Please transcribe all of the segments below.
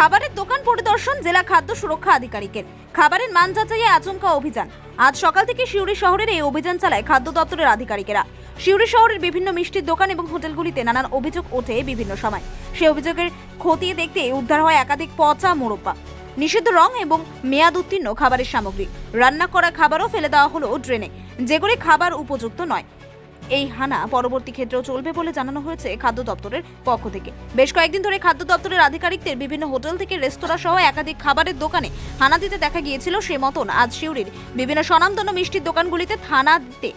খাবারের দোকান পরিদর্শন, জেলা খাদ্য সুরক্ষা আধিকারিকের। খাবারের মান যাচাইয়ে আচমকা অভিযান। আজ সকাল থেকে সিউড়ি শহরের এই অভিযান চালায় খাদ্য দপ্তরের আধিকারিকেরা। সিউড়ি শহরের বিভিন্ন মিষ্টির দোকান এবং হোটেলগুলিতে নানান অভিযোগ ওঠে বিভিন্ন সময়। সেই অভিযোগের খতিয়ে দেখতে উদ্ধার হয় একাধিক পচা মোরব্বা। নিষিদ্ধ রং এবং মেয়াদ উত্তীর্ণ খাবারের সামগ্রী। রান্না করা খাবারও ফেলে দেওয়া হলো ড্রেনে। যেগুলি খাবার উপযুক্ত নয়। এই হানা পরবর্তী ক্ষেত্রেও চলবে বলে জানানো হয়েছে খাদ্য দপ্তরের পক্ষ থেকে। বেশ কয়েকদিন ধরে খাদ্য দপ্তরের আধিকারিকদের বিভিন্ন হোটেল থেকে রেস্তোরাঁ সহ একাধিক খাবারের দোকানে হানা দিতে দেখা গিয়েছিল সে মতন আজ শিউরির। বিভিন্ন স্বনামধন্য মিষ্টির দোকানগুলিতে থানা দিতে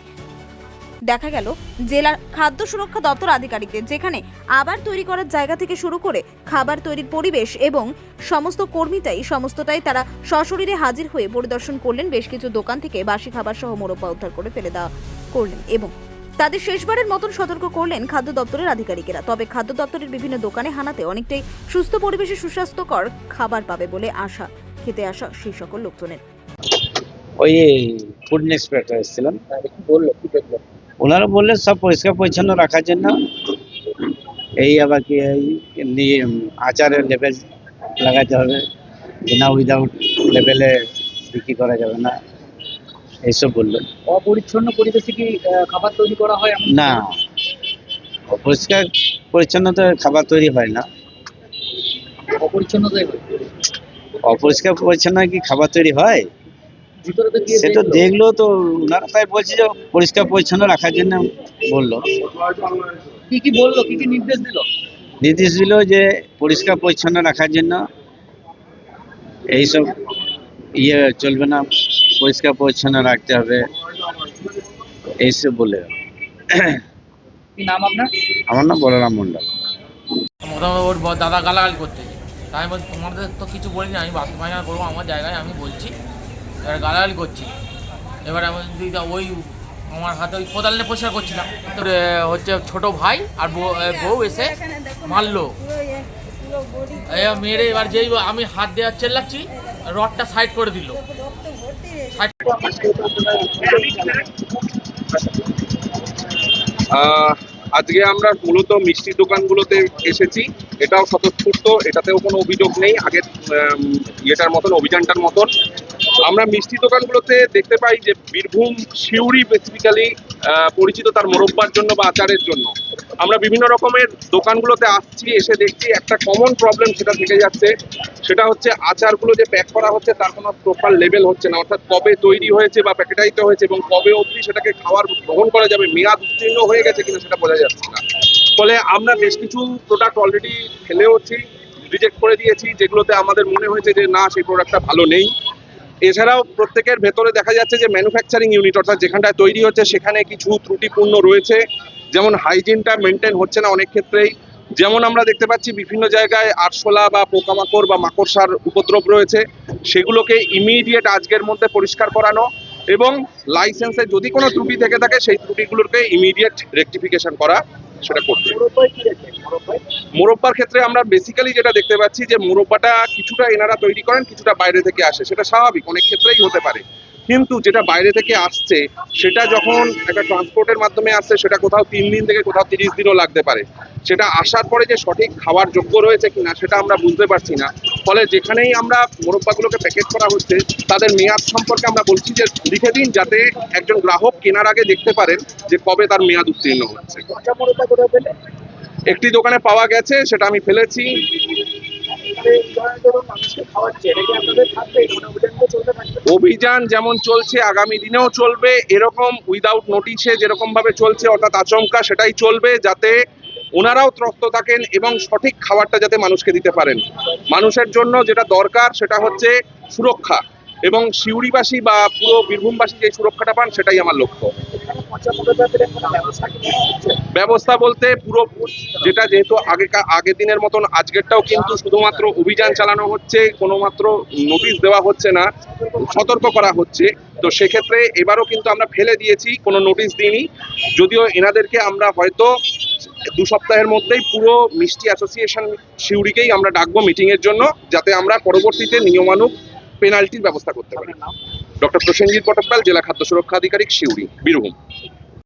দেখা গেল জেলার খাদ্য সুরক্ষা দপ্তর আধিকারিকদের, যেখানে আবার তৈরি করার জায়গা থেকে শুরু করে খাবার তৈরির পরিবেশ এবং সমস্ত কর্মীটাই সমস্তটাই তারা সশরীরে হাজির হয়ে পরিদর্শন করলেন। বেশ কিছু দোকান থেকে বাসি খাবার সহ মোরব্বা উদ্ধার করে ফেলে দেওয়া করলেন এবং তাদের শেষবারের মতন সতর্ক করলেন খাদ্য দপ্তরের আধিকারিকেরা। তবে খাদ্য দপ্তরের বিভিন্ন দোকানে হানাতে অনেকটাই সুস্থ পরিবেশে সুস্বাস্থ্যকর খাবার পাবে বলে আশা খেতে আসা সেই সকল লোকজনের। ওই ফুড ইন্সপেক্টর এসেছিলেন কি বলল কি দেখল? ওনারা বললেন সব পরিষ্কার পরিচ্ছন্ন রাখার জন্য এই আবার কি আচারের লেভেল লাগাতে হবে যে না উইদাউট লেভেলে বিক্রি করা যাবে না। এইসব বললেন অপরিচ্ছন্ন পরিবেশে কি খাবার তৈরি করা হয় এমন না। পরিষ্কার পরিচ্ছন্নতা খাবার তৈরি হয় না। অপরিচ্ছন্নতাই হয়। অপরিষ্কার পরিচ্ছন্ন কি খাবার তৈরি হয়? ভিতরে তো গিয়ে সে তো দেখল। দেখল তো ওনারা তাই বলছে যে পরিষ্কার পরিচ্ছন্ন রাখার জন্য বলল। কি কি বলল? কি কি নির্দেশ দিল? নির্দেশ দিল যে পরিষ্কার পরিচ্ছন্ন রাখার জন্য এইসব ইয়ে চলবে না। পরিষ্কার পরিচ্ছন্ন রাখতে হবে এইসব বলে। নাম আপনার? আমার নাম বলরাম মন্ডল মোটামুটি ওর দাদা গালাগালি করতেছে তাই আমি বলছি তোমাদের তো কিছু বলিনি আমি বাসি ফাইনা করব আমার জায়গায় আমি বলছি। এবার গালাগালি করছি। এবার আমি ওই আমার হাতে ওই কোদাল নিয়ে পরিষ্কার করছিলাম তোর হচ্ছে ছোট ভাই আর বউ- বউ এসে মারলো। এবার মেরে এবার যেই আমি হাত দেওয়ার চেল্লাচ্ছি রডটা সাইড করে দিল। আজকে আমরা মূলত মিষ্টি দোকানগুলোতে এসেছি। এটাও স্বতঃস্ফূর্ত, এটাতেও কোনো অভিযোগ নেই। আগের ইয়েটার মতন, অভিযানটার মতন। আমরা মিষ্টি দোকানগুলোতে দেখতে পাই যে বীরভূম শিউরি বেসিক্যালি পরিচিত তার মোরব্বার জন্য বা আচারের জন্য। আমরা বিভিন্ন রকমের দোকানগুলোতে আসছি, এসে দেখছি একটা কমন প্রবলেম সেটা থেকে যাচ্ছে। সেটা হচ্ছে আচারগুলো যে প্যাক করা হচ্ছে তার কোনো প্রপার লেভেল হচ্ছে না। অর্থাৎ কবে তৈরি হয়েছে বা প্যাকেটাইতে হয়েছে এবং কবে অবধি সেটাকে খাওয়ার, গ্রহণ করা যাবে, মেয়াদ উত্তীর্ণ হয়ে গেছে কিনা সেটা বোঝা যাচ্ছে না। ফলে আমরা বেশ কিছু প্রোডাক্ট অলরেডি ফেলেওছি রিজেক্ট করে দিয়েছি, যেগুলোতে আমাদের মনে হয়েছে যে, না, সেই প্রোডাক্টটা ভালো নেই। এছাড়াও প্রত্যেকের ভেতরে দেখা যাচ্ছে যে ম্যানুফ্যাকচারিং ইউনিট অর্থাৎ যেখানটায় তৈরি হচ্ছে, সেখানে কিছু ত্রুটিপূর্ণ রয়েছে। যেমন হাইজিনটা মেনটেন হচ্ছে না অনেক ক্ষেত্রেই। যেমন আমরা দেখতে পাচ্ছি, বিভিন্ন জায়গায় আরশোলা বা পোকামাকড় বা মাকড়সার উপদ্রব রয়েছে। সেগুলোকে ইমিডিয়েট আজকের মধ্যে পরিষ্কার করানো এবং লাইসেন্সে যদি কোনো ত্রুটি থেকে থাকে, সেই ত্রুটিগুলোকে ইমিডিয়েট রেকটিফিকেশন করা। সেটা করছে মোরব্বার ক্ষেত্রে আমরা বেসিক্যালি যেটা দেখতে পাচ্ছি যে মুরব্বাটা কিছুটা এনারা তৈরি করেন কিছুটা বাইরে থেকে আসে। সেটা স্বাভাবিক অনেক ক্ষেত্রেই হতে পারে। কিন্তু যেটা বাইরে থেকে আসছে সেটা যখন একটা ট্রান্সপোর্টের মাধ্যমে আসছে সেটা কোথাও তিন দিন থেকে কোথাও তিরিশ দিনও লাগতে পারে। সেটা আসার পরে যে সঠিক খাওয়ার যোগ্য রয়েছে কিনা সেটা আমরা বুঝতে পারছি না। ফলে যেখানেই আমরা মোরব্বাগুলোকে প্যাকেট করা হচ্ছে তাদের মেয়াদ সম্পর্কে আমরা বলছি যে লিখে দিন যাতে একজন গ্রাহক কেনার আগে দেখতে পারেন যে কবে তার মেয়াদ উত্তীর্ণ হচ্ছে। একটি দোকানে পাওয়া গেছে সেটা আমি ফেলেছি। অভিযান যেমন চলছে, আগামী দিনেও চলবে, এরকম উইদাউট নোটিশে যেরকম ভাবে চলছে অর্থাৎ আচমকা, সেটাই চলবে যাতে ওনারাও ত্রস্ত থাকেন এবং সঠিক খাবারটা যাতে মানুষকে দিতে পারেন। মানুষের জন্য যেটা দরকার, সেটা হচ্ছে সুরক্ষা এবং শিউরিবাসী বা পুরো বীরভূমবাসী যে সুরক্ষাটা পান, সেটাই আমার লক্ষ্য। ব্যবস্থা বলতে পুরো যেটা যেহেতু আগে আগের দিনের মতন, আজকেরটাও কিন্তু শুধুমাত্র অভিযান চালানো হচ্ছে কোনো মাত্র নোটিশ দেওয়া হচ্ছে না, সতর্ক করা হচ্ছে। তো সেক্ষেত্রে এবারও কিন্তু আমরা ফেলে দিয়েছি, কোনো নোটিশ দিইনি। যদিও এনাদেরকে আমরা হয়তো দু সপ্তাহের মধ্যেই পুরো মিষ্টি অ্যাসোসিয়েশন শিউরিকেই আমরা ডাকবো মিটিংয়ের জন্য, যাতে আমরা পরবর্তীতে নিয়মানুগ পেনাল্টির ব্যবস্থা করতে পারি। ডক্টর প্রসেনজিৎ পটকপাল জেলা খাদ্য সুরক্ষা আধিকারিক শিউরি বীরভূম।